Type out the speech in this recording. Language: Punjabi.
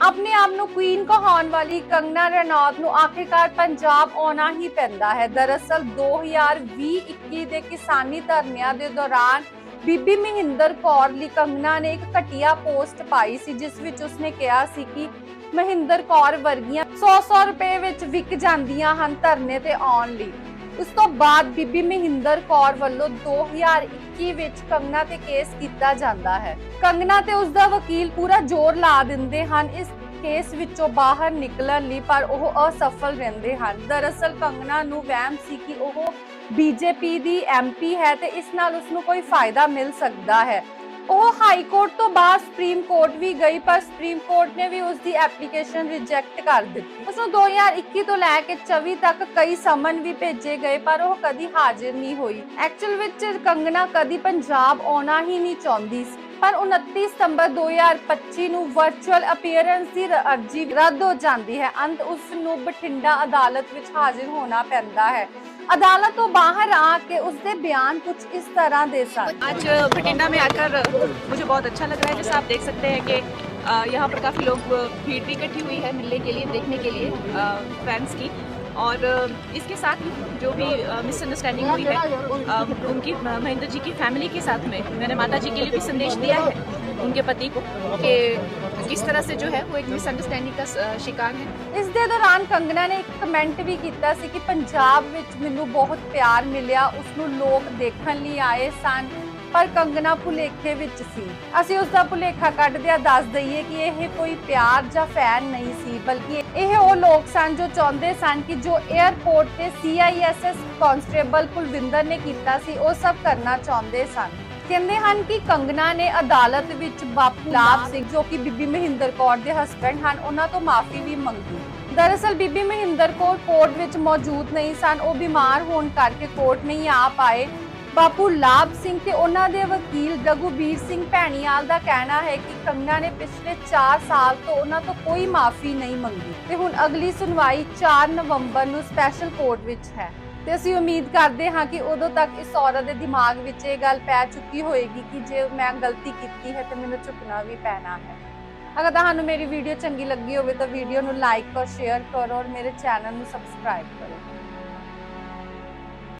ਆਪਣੇ ਆਪ ਨੂੰ ਕੁਈਨ ਕਹਾਉਣ ਵਾਲੀ ਕੰਗਨਾ ਰਣੌਤ ਨੂੰ ਆਖਿਰਕਾਰ ਪੰਜਾਬ ਆਉਣਾ ਹੀ ਪੈਂਦਾ ਹੈ। ਦਰਅਸਲ 2020-21 ਦੇ ਕਿਸਾਨੀ ਧਰਨਿਆਂ ਦੇ ਦੌਰਾਨ ਬੀਬੀ ਮਹਿੰਦਰ ਕੌਰ ਲਈ ਕੰਗਨਾ ਨੇ ਇੱਕ ਘਟੀਆ ਪੋਸਟ ਪਾਈ ਸੀ, ਜਿਸ ਵਿੱਚ ਉਸਨੇ ਕਿਹਾ ਸੀ ਕਿ ਮਹਿੰਦਰ ਕੌਰ ਵਰਗੀਆਂ 100-100 ਰੁਪਏ ਵਿੱਚ ਵਿਕ ਜਾਂਦੀਆਂ ਹਨ ਧਰਨੇ ਤੇ ਆਉਣ ਲਈ। ਉਸ ਤੋਂ ਬਾਅਦ ਬੀਬੀ ਮਹਿੰਦਰ ਕੌਰ ਵੱਲੋਂ 2021 ਵਿੱਚ ਕੰਗਨਾ ਤੇ ਕੇਸ ਕੀਤਾ ਜਾਂਦਾ ਹੈ। ਕੰਗਨਾ ਤੇ ਉਸ ਦਾ ਵਕੀਲ ਪੂਰਾ ਜ਼ੋਰ ਲਾ ਦਿੰਦੇ ਹਨ। ਇਸ ਕੇਸ ਵਿੱਚੋਂ ਬਾਹਰ ਨਿਕਲਣ ਲਈ ਪਰ ਉਹ ਅਸਫਲ ਰਹਿੰਦੇ ਹਨ। ਦਰਅਸਲ ਕੰਗਨਾ ਨੂੰ ਵਹਿਮ ਸੀ ਕਿ ਉਹ ਬੀਜੇਪੀ ਦੀ ਐਮਪੀ ਹੈ ਤੇ ਇਸ ਨਾਲ ਉਸ ਨੂੰ ਕੋਈ ਫਾਇਦਾ ਮਿਲ ਸਕਦਾ ਹੈ। ਉਹ ਹਾਈ ਕੋਰਟ ਤੋਂ ਬਾਅਦ ਸੁਪਰੀਮ ਕੋਰਟ ਵੀ ਗਈ, ਪਰ ਸੁਪਰੀਮ ਕੋਰਟ ਨੇ ਵੀ ਉਸ ਦੀ ਐਪਲੀਕੇਸ਼ਨ ਰਿਜੈਕਟ ਕਰ ਦਿੱਤੀ। ਉਸ ਨੂੰ 2021 ਤੋਂ ਲੈ ਕੇ 24 ਤੱਕ ਕਈ ਸਮਨ ਵੀ ਭੇਜੇ ਗਏ, ਪਰ ਉਹ ਕਦੀ ਹਾਜ਼ਰ ਨਹੀਂ ਹੋਈ। ਐਕਚੁਅਲ ਵਿੱਚ ਕੰਗਨਾ ਕਦੀ ਪੰਜਾਬ ਆਉਣਾ ਹੀ ਨਹੀਂ ਚਾਹੁੰਦੀ ਸੀ। ਪਰ 29 ਸਤੰਬਰ 2025 ਨੂੰ ਵਰਚੁਅਲ ਅਪੀਅਰੈਂਸ ਦੀ ਰ- ਅਰਜ਼ੀ ਰੱਦ ਹੋ ਜਾਂਦੀ ਹੈ ਅੰਤ ਉਸ ਨੂੰ ਬਠਿੰਡਾ ਅਦਾਲਤ ਵਿੱਚ ਹਾਜ਼ਰ ਹੋਣਾ ਪੈਂਦਾ ਹੈ ਅਦਾਲਤ ਤੋਂ ਬਾਹਰ ਆ ਕੇ ਉਸ ਦੇ ਬਿਆਨ ਕੁਝ ਇਸ ਤਰ੍ਹਾਂ ਦੇ ਸਨ आज बठिंडा में आकर मुझे बहुत अच्छा लग रहा है जैसा आप देख सकते हैं कि अ, यहाँ पर काफ़ी लोग अ, भीड़ भी इकट्ठी हुई है मिलने के लिए देखने के लिए फैंस की और अ, इसके साथ ही जो भी मिसअंडरस्टैंडिंग हुई है अ, उनकी अ, महेंद्र जी की फैमिली के साथ में मैंने माता जी के लिए भी संदेश दिया है उनके पति को कि किस तरह से जो है वो एक मिसअंडरस्टैंडिंग का अ, शिकार है ਇਸ ਦੇ ਦੌਰਾਨ ਕੰਗਨਾ ਨੇ ਇੱਕ ਕਮੈਂਟ ਵੀ ਕੀਤਾ ਸੀ ਕਿ ਪੰਜਾਬ ਵਿੱਚ ਮੈਨੂੰ ਬਹੁਤ ਪਿਆਰ ਮਿਲਿਆ ਉਸ ਨੂੰ ਲੋਕ ਦੇਖਣ ਲਈ ਆਏ ਸਨ ਪਰ ਕੰਗਨਾ ਭੁਲੇਖੇ ਵਿੱਚ ਸੀ। ਅਸੀਂ ਉਸ ਦਾ ਭੁਲੇਖਾ ਕੱਢਦਿਆਂ ਦੱਸ ਦਈਏ ਕਿ ਇਹ ਕੋਈ ਪਿਆਰ ਜਾਂ ਫੈਨ ਨਹੀਂ ਸੀ, ਬਲਕਿ ਇਹ ਉਹ ਲੋਕ ਸਨ ਜੋ ਚਾਹੁੰਦੇ ਸਨ ਕਿ ਜੋ 에ਅਰਪੋਰਟ ਤੇ ਸੀਆਈਐਸਐਸ ਕਾਂਸਟੇਬਲ ਕੁਲਵਿੰਦਰ ਨੇ ਕੀਤਾ ਸੀ, ਉਹ ਸਭ ਕਰਨਾ ਚਾਹੁੰਦੇ ਸਨ। ਕਹਿੰਦੇ ਹਨ ਕਿ ਕੰਗਨਾ ਨੇ ਅਦਾਲਤ ਵਿੱਚ ਬਾਪੂ ਲਾਭ ਸਿੰਘ ਜੋ ਕਿ ਬੀਬੀ ਮਹਿੰਦਰ ਕੌਰ ਦੇ ਹਸਬੰਡ ਹਨ, ਉਹਨਾਂ ਤੋਂ ਮਾਫੀ ਵੀ ਮੰਗੀ। ਦਰਅਸਲ ਬੀਬੀ ਮਹਿੰਦਰ ਕੌਰ ਕੋਰਟ ਵਿੱਚ ਮੌਜੂਦ ਨਹੀਂ ਸਨ, ਉਹ ਬਿਮਾਰ ਹੋਣ ਕਰਕੇ ਕੋਰਟ ਨਹੀਂ ਆ ਪਾਏ। ਬਾਪੂ ਲਾਭ ਸਿੰਘ ਤੇ ਉਹਨਾਂ ਦੇ ਵਕੀਲ ਰਘੁਬੀਰ ਸਿੰਘ ਭੈਣੀਵਾਲ ਦਾ ਕਹਿਣਾ ਹੈ ਕਿ ਕੰਗਨਾ ਨੇ ਪਿਛਲੇ 4 ਸਾਲ ਤੋਂ ਉਹਨਾਂ ਤੋਂ ਕੋਈ ਮਾਫੀ ਨਹੀਂ ਮੰਗੀ ਤੇ ਹੁਣ ਅਗਲੀ ਸੁਣਵਾਈ 4 ਨਵੰਬਰ ਨੂੰ ਸਪੈਸ਼ਲ ਕੋਰਟ ਵਿੱਚ ਹੈ। ਤੇ ਅਸੀਂ ਉਮੀਦ ਕਰਦੇ ਹਾਂ ਕਿ ਉਦੋਂ ਤੱਕ ਇਸ ਔਰਤ ਦੇ ਦਿਮਾਗ ਵਿੱਚ ਇਹ ਗੱਲ ਪੈ ਚੁੱਕੀ ਹੋਏਗੀ ਕਿ ਜੇ ਮੈਂ ਗਲਤੀ ਕੀਤੀ ਹੈ ਤੇ ਮੈਨੂੰ ਝੁਕਣਾ ਵੀ ਪੈਣਾ ਹੈ। ਅਗਰ ਤੁਹਾਨੂੰ ਮੇਰੀ ਵੀਡੀਓ ਚੰਗੀ ਲੱਗੀ ਹੋਵੇ ਤਾਂ ਵੀਡੀਓ ਨੂੰ ਲਾਈਕ ਕਰੋ ਸ਼ੇਅਰ ਕਰੋ ਔਰ ਮੇਰੇ ਚੈਨਲ ਨੂੰ ਸਬਸਕ੍ਰਾਈਬ ਕਰੋ।